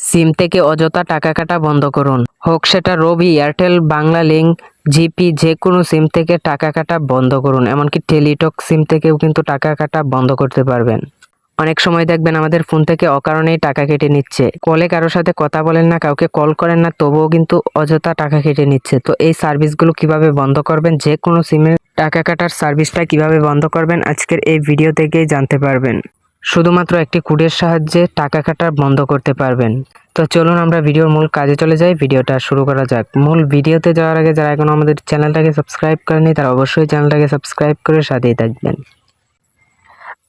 সিম থেকে অযথা টাকা কাটা বন্ধ করুন। হোক সেটা Robi, Airtel, Banglalink GP যে কোনো সিম থেকে টাকা কাটা বন্ধ করুন। এমনকি টেলিটক সিম থেকেও কিন্তু টাকা কাটা বন্ধ করতে পারবেন। অনেক সময় দেখবেন আমাদের ফোন থেকে অকারণেই টাকা কেটে নিচ্ছে। কলে কারোর সাথে কথা বলেন না, কাউকে কল করেন না, তবুও কিন্তু অযথা টাকা কেটে নিচ্ছে। তো এই সার্ভিসগুলো কীভাবে বন্ধ করবেন? যে কোনো সিমে টাকা কাটার সার্ভিসটা কীভাবে বন্ধ করবেন? আজকের এই ভিডিও থেকেই জানতে পারবেন। শুধুমাত্র একটি কোডের সাহায্যে টাকা কাটা বন্ধ করতে পারবেন। তো চলুন আমরা ভিডিওর মূল কাজে চলে যাই। ভিডিওটা শুরু করা যাক। মূল ভিডিওতে যাওয়ার আগে যারা এখনও আমাদের চ্যানেলটাকে সাবস্ক্রাইব করেনি তারা অবশ্যই চ্যানেলটাকে সাবস্ক্রাইব করে সাথেই থাকবেন।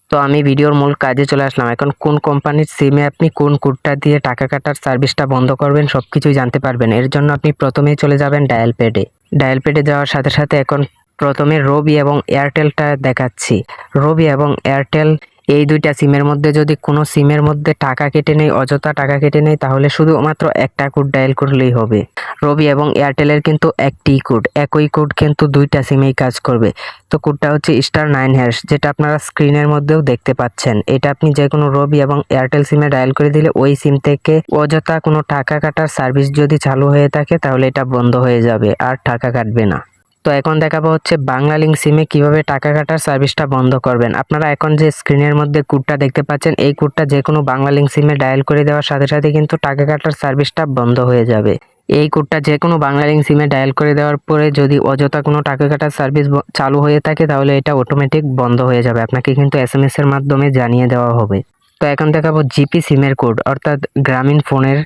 তো আমি ভিডিওর মূল কাজে চলে আসলাম। এখন কোন কোম্পানির সিমে আপনি কোন কোডটা দিয়ে টাকা কাটার সার্ভিসটা বন্ধ করবেন সব কিছুই জানতে পারবেন। এর জন্য আপনি প্রথমেই চলে যাবেন ডায়াল প্যাডে ডায়াল প্যাডে যাওয়ার সাথে সাথে এখন প্রথমে রবি এবং এয়ারটেলটা দেখাচ্ছি। রবি এবং এয়ারটেল এই দুইটা সিমের মধ্যে যদি কোনো সিমের মধ্যে টাকা কেটে নেই, অযথা টাকা কেটে নেই, তাহলে শুধুমাত্র একটা কোড ডায়াল করলেই হবে। রবি এবং এয়ারটেলের কিন্তু একটি কোড। একই কোড কিন্তু দুইটা সিমেই কাজ করবে। তো কোডটা হচ্ছে স্টার নাইন হ্যাশ, যেটা আপনারা স্ক্রিনের মধ্যেও দেখতে পাচ্ছেন। এটা আপনি যে কোনো রবি এবং এয়ারটেল সিমে ডায়াল করে দিলে ওই সিম থেকে অযথা কোনো টাকা কাটার সার্ভিস যদি চালু হয়ে থাকে, তাহলে এটা বন্ধ হয়ে যাবে, আর টাকা কাটবে না। তো এখন দেখাবো হচ্ছে বাংলা লিঙ্ক সিমে কীভাবে টাকা কাটার সার্ভিসটা বন্ধ করবেন। আপনারা এখন যে স্ক্রিনের মধ্যে কোডটা দেখতে পাচ্ছেন, এই কোডটা যে কোনো বাংলা লিঙ্ক সিমে ডায়াল করে দেওয়ার সাথে সাথে কিন্তু টাকা কাটার সার্ভিসটা বন্ধ হয়ে যাবে। এই কোডটা যে কোনো বাংলা লিঙ্ক সিমে ডায়াল করে দেওয়ার পরে যদি অযথা কোনো টাকা কাটার সার্ভিস চালু হয়ে থাকে, তাহলে এটা অটোমেটিক বন্ধ হয়ে যাবে। আপনাকে কিন্তু এস এম এস এর মাধ্যমে জানিয়ে দেওয়া হবে। তো এখন দেখাবো জিপি সিমের কোড, অর্থাৎ গ্রামীণ ফোনের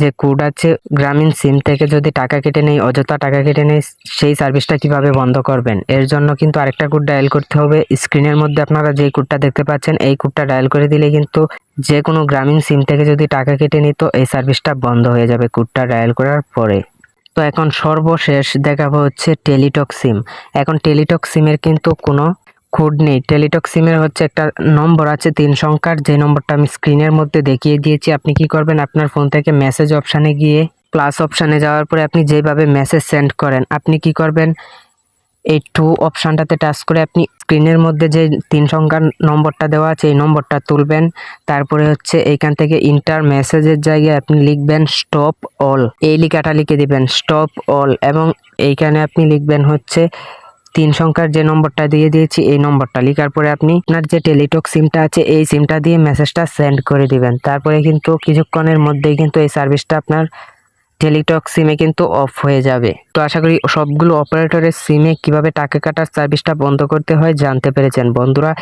যে কোড আছে, গ্রামীণ সিম থেকে যদি টাকা কেটে নেই, অযথা টাকা কেটে নেই, সেই সার্ভিসটা কীভাবে বন্ধ করবেন? এর জন্য কিন্তু আরেকটা কোড ডায়াল করতে হবে। স্ক্রিনের মধ্যে আপনারা যে কোডটা দেখতে পাচ্ছেন, এই কোডটা ডায়াল করে দিলে কিন্তু যে কোনো গ্রামীণ সিম থেকে যদি টাকা কেটে নিত এই সার্ভিসটা বন্ধ হয়ে যাবে কোডটা ডায়াল করার পরে। তো এখন সর্বশেষ দেখাবো হচ্ছে টেলিটক সিম। এখন টেলিটক সিমের কিন্তু কোনো কোড নেই। টেলিটক সিমের হচ্ছে একটা নম্বর আছে, তিন সংখ্যার। যে নম্বরটা আমি স্ক্রিনের মধ্যে দেখিয়ে দিয়েছি, আপনি কি করবেন? আপনার ফোন থেকে মেসেজ অপশানে গিয়ে প্লাস অপশানে যাওয়ার পরে আপনি যেভাবে মেসেজ সেন্ড করেন, আপনি কি করবেন? এই টু অপশানটাতে টাচ করে আপনি স্ক্রিনের মধ্যে যে তিন সংখ্যার নম্বরটা দেওয়া আছে, এই নম্বরটা তুলবেন। তারপরে হচ্ছে এইখান থেকে ইন্টার মেসেজের জায়গায় আপনি লিখবেন স্টপ অল এই লিখাটা লিখে দিবেন স্টপ অল এবং এইখানে আপনি লিখবেন হচ্ছে তিন সংখ্যার যে নম্বরটা দিয়ে দিয়েছি, এই নম্বরটা লেখার পরে আপনি আপনার যে টেলিটক সিমটা আছে, এই সিমটা দিয়ে মেসেজটা সেন্ড করে দিবেন। তারপরে কিন্তু কিছুক্ষণের মধ্যেই কিন্তু এই সার্ভিসটা আপনার টেলিটক সিমে কিন্তু অফ হয়ে যাবে। তো আশা করি সবগুলো অপারেটরের সিমে কীভাবে টাকা কাটার সার্ভিসটা বন্ধ করতে হয় জানতে পেরেছেন। বন্ধুরা,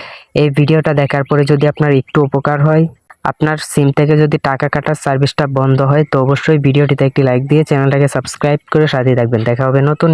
এই ভিডিওটা দেখার পরে যদি আপনার একটু উপকার হয়, আপনার সিম থেকে যদি টাকা কাটার সার্ভিসটা বন্ধ হয়, তো অবশ্যই ভিডিওটিতে একটি লাইক দিয়ে চ্যানেলটাকে সাবস্ক্রাইব করে সাথে থাকবেন। দেখা হবে নতুন